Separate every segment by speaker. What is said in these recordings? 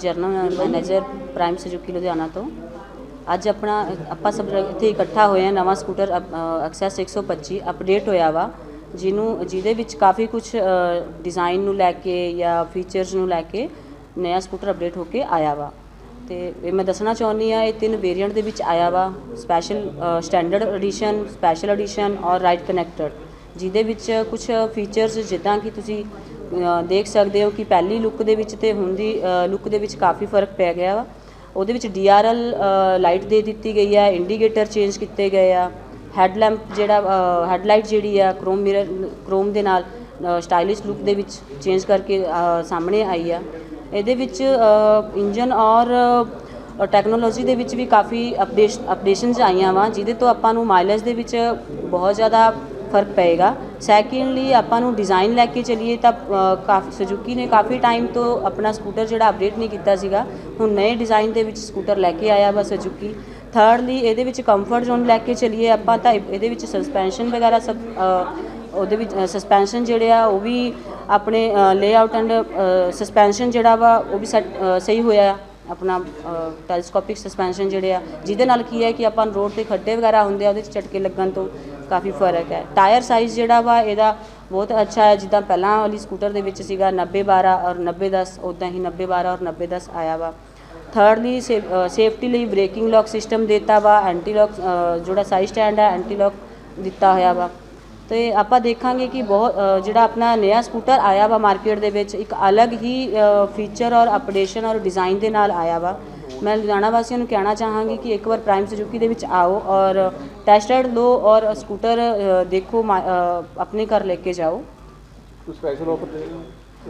Speaker 1: General manager Prime Suzuki Ludhiana ਤੋਂ। ਅੱਜ ਆਪਣਾ, ਆਪਾਂ ਸਭ ਇੱਥੇ ਇਕੱਠਾ ਹੋਏ ਹਾਂ, ਨਵਾਂ ਸਕੂਟਰ ਐਕਸੈਸ 125 ਅਪਡੇਟ ਹੋਇਆ ਵਾ, ਜਿਹਨੂੰ, ਜਿਹਦੇ ਵਿੱਚ ਕਾਫੀ ਕੁਝ ਡਿਜ਼ਾਈਨ ਨੂੰ ਲੈ ਕੇ ਜਾਂ ਫੀਚਰਸ ਨੂੰ ਲੈ ਕੇ ਨਵਾਂ ਸਕੂਟਰ ਅਪਡੇਟ ਹੋ ਕੇ ਆਇਆ ਵਾ। ਤੇ ਇਹ ਮੈਂ ਦੱਸਣਾ ਚਾਹੁੰਦੀ ਆ ਇਹ ਤਿੰਨ ਵੇਰੀਐਂਟ ਦੇ ਵਿੱਚ ਆਇਆ ਵਾ special standard edition special edition ਔਰ ਰਾਈਟ ਕਨੈਕਟਡ ਜਿਹਦੇ ਵਿੱਚ ਕੁਝ ਫੀਚਰਸ ਜਿੱਦਾਂ ਕਿ ਤੁਸੀਂ ਦੇਖ ਸਕਦੇ ਹੋ ਕਿ ਪਹਿਲੀ ਲੁੱਕ ਦੇ ਵਿੱਚ ਤੇ ਹੁਣ ਦੀ ਲੁੱਕ ਦੇ ਵਿੱਚ ਕਾਫੀ ਫ਼ਰਕ ਪੈ ਗਿਆ ਵਾ। ਉਹਦੇ ਵਿੱਚ DRL ਲਾਈਟ ਦੇ ਦਿੱਤੀ ਗਈ ਆ ਇੰਡੀਕੇਟਰ ਚੇਂਜ ਕੀਤੇ ਗਏ ਆ। ਹੈਡਲੈਂਪ ਜਿਹੜਾ ਹੈਡਲਾਈਟ ਜਿਹੜੀ ਆ ਕ੍ਰੋਮ ਮਿਰਰ ਕ੍ਰੋਮ ਦੇ ਨਾਲ ਸਟਾਈਲਿਸ਼ ਲੁੱਕ ਦੇ ਵਿੱਚ ਚੇਂਜ ਕਰਕੇ ਸਾਹਮਣੇ ਆਈ ਆ। ਇਹਦੇ ਵਿੱਚ ਇੰਜਨ ਔਰ ਟੈਕਨੋਲੋਜੀ ਦੇ ਵਿੱਚ ਵੀ ਕਾਫੀ ਅਪਡੇਸ਼ ਅਪਡੇਸ਼ਨਸ ਆਈਆਂ ਵਾ, ਜਿਹਦੇ ਤੋਂ ਆਪਾਂ ਨੂੰ ਮਾਈਲੇਜ ਦੇ ਵਿੱਚ ਬਹੁਤ ਜ਼ਿਆਦਾ ਫ਼ਰਕ ਪਏਗਾ। ਸੈਕਿੰਡਲੀ ਆਪਾਂ ਨੂੰ ਡਿਜ਼ਾਈਨ ਲੈ ਕੇ ਚਲੀਏ ਤਾਂ ਕਾਫੀ ਸੁਜ਼ੂਕੀ ਨੇ ਕਾਫੀ ਟਾਈਮ ਤੋਂ ਆਪਣਾ ਸਕੂਟਰ ਜਿਹੜਾ ਅਪਡੇਟ ਨਹੀਂ ਕੀਤਾ ਸੀਗਾ। ਹੁਣ ਨਵੇਂ ਡਿਜ਼ਾਈਨ ਦੇ ਵਿੱਚ ਸਕੂਟਰ ਲੈ ਕੇ ਆਇਆ ਵਾ ਸੁਜ਼ੂਕੀ ਥਰਡਲੀ ਇਹਦੇ ਵਿੱਚ ਕੰਫਰਟ ਜ਼ੋਨ ਲੈ ਕੇ ਚਲੀਏ ਆਪਾਂ ਤਾਂ ਇਹਦੇ ਵਿੱਚ ਸਸਪੈਂਸ਼ਨ ਵਗੈਰਾ ਸਭ ਉਹਦੇ ਵਿੱਚ ਸਸਪੈਂਸ਼ਨ ਜਿਹੜੇ ਆ ਉਹ ਵੀ ਆਪਣੇ ਲੇਆਊਟ ਐਂਡ ਸਸਪੈਂਸ਼ਨ ਜਿਹੜਾ ਵਾ ਉਹ ਵੀ set, ਸਹੀ ਹੋਇਆ। ਆਪਣਾ ਟੈਲੀਸਕੋਪਿਕ ਸਸਪੈਂਸ਼ਨ ਜਿਹੜੇ ਆ, ਜਿਹਦੇ ਨਾਲ ਕੀ ਹੈ ਕਿ ਆਪਾਂ ਰੋਡ ਤੇ ਖੱਡੇ ਵਗੈਰਾ ਹੁੰਦੇ ਆ, ਉਹਦੇ 'ਚ ਝਟਕੇ ਲੱਗਣ ਤੋਂ ਕਾਫੀ ਫ਼ਰਕ ਹੈ। ਟਾਇਰ ਸਾਈਜ਼ ਜਿਹੜਾ ਵਾ, ਇਹਦਾ ਬਹੁਤ ਅੱਛਾ ਹੈ। ਜਿੱਦਾਂ ਪਹਿਲਾਂ ਵਾਲੀ ਸਕੂਟਰ ਦੇ ਵਿੱਚ ਸੀਗਾ 90 12 ਔਰ 90 10 ਉਦਾਂ ਹੀ 90 12 ਔਰ 90 10 ਆਇਆ ਵਾ। ਥਰਡਲੀ ਸੇਫਟੀ ਲਈ ਬ੍ਰੇਕਿੰਗ ਲੌਕ ਸਿਸਟਮ ਦਿੱਤਾ ਵਾ ਐਂਟੀ ਲੌਕ ਜਿਹੜਾ ਸਾਈਡ ਸਟੈਂਡ ਹੈ ਐਂਟੀ ਲੌਕ ਦਿੱਤਾ ਹੋਇਆ ਵਾ। ਤੇ ਆਪਾਂ ਦੇਖਾਂਗੇ ਕਿ ਬਹੁਤ ਜਿਹੜਾ ਆਪਣਾ ਨਵਾਂ ਸਕੂਟਰ ਆਇਆ ਵਾ ਮਾਰਕੀਟ ਦੇ ਵਿੱਚ, ਇੱਕ ਅਲੱਗ ਹੀ ਫੀਚਰ ਔਰ ਅਪਡੇਸ਼ਨ ਔਰ ਡਿਜ਼ਾਈਨ ਦੇ ਨਾਲ ਆਇਆ ਵਾ। ਮੈਂ ਲੁਧਿਆਣਾ ਵਾਸੀਆਂ ਨੂੰ ਕਹਿਣਾ ਚਾਹਾਂਗੀ ਕਿ ਇੱਕ ਵਾਰ ਪ੍ਰਾਈਮ ਸੁਜ਼ੂਕੀ ਦੇ ਵਿੱਚ ਆਓ ਔਰ ਟੈਸਟ ਰਾਈਡ ਲਓ ਔਰ ਸਕੂਟਰ ਦੇਖੋ, ਮਾ- ਆਪਣੇ ਘਰ ਲੈ ਕੇ ਜਾਓ।
Speaker 2: ਸਪੈਸ਼ਲ ਆਫਰ ਦੇ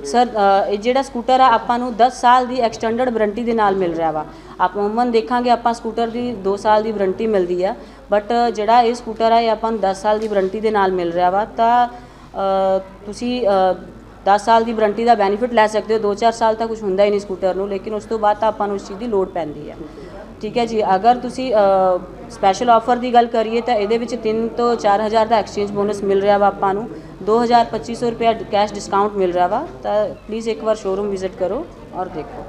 Speaker 1: ਸਰ ਇਹ ਜਿਹੜਾ ਸਕੂਟਰ ਆ, ਆਪਾਂ ਨੂੰ 10 ਸਾਲ ਦੀ ਐਕਸਟੈਂਡਡ ਵਾਰੰਟੀ ਦੇ ਨਾਲ ਮਿਲ ਰਿਹਾ ਵਾ। ਆਪਾਂ ਉਮਨ ਦੇਖਾਂਗੇ, ਆਪਾਂ ਸਕੂਟਰ ਦੀ 2 ਸਾਲ ਦੀ ਵਾਰੰਟੀ ਮਿਲਦੀ ਆ। ਬਟ ਜਿਹੜਾ ਇਹ ਸਕੂਟਰ ਆ, ਇਹ ਆਪਾਂ ਨੂੰ 10 ਸਾਲ ਦੀ ਵਾਰੰਟੀ ਦੇ ਨਾਲ ਮਿਲ ਰਿਹਾ ਵਾ। ਤਾਂ ਤੁਸੀਂ 10 ਸਾਲ ਦੀ ਵਾਰੰਟੀ ਦਾ ਬੈਨੀਫਿਟ ਲੈ ਸਕਦੇ ਹੋ। 2-4 ਸਾਲ ਤਾਂ ਕੁਝ ਹੁੰਦਾ ਹੀ ਨਹੀਂ ਸਕੂਟਰ ਨੂੰ, ਲੇਕਿਨ ਉਸ ਤੋਂ ਬਾਅਦ ਤਾਂ ਆਪਾਂ ਨੂੰ ਉਸ ਚੀਜ਼ ਦੀ ਲੋੜ ਪੈਂਦੀ ਹੈ ਠੀਕ ਹੈ ਜੀ? ਅਗਰ ਤੁਸੀਂ ਸਪੈਸ਼ਲ ਆਫਰ ਦੀ ਗੱਲ ਕਰੀਏ, ਤਾਂ ਇਹਦੇ ਵਿੱਚ 3 ਤੋਂ 4000 ਦਾ ਐਕਸਚੇਂਜ ਬੋਨਸ ਮਿਲ ਰਿਹਾ ਵਾ ਆਪਾਂ ਨੂੰ। 2000 2500 ਰੁਪਏ ਕੈਸ਼ ਡਿਸਕਾਊਂਟ ਮਿਲ ਰਿਹਾ ਵਾ, ਤਾਂ ਪਲੀਜ਼ ਇੱਕ ਵਾਰ ਸ਼ੋਰੂਮ ਵਿਜ਼ਿਟ ਕਰੋ ਔਰ ਦੇਖੋ।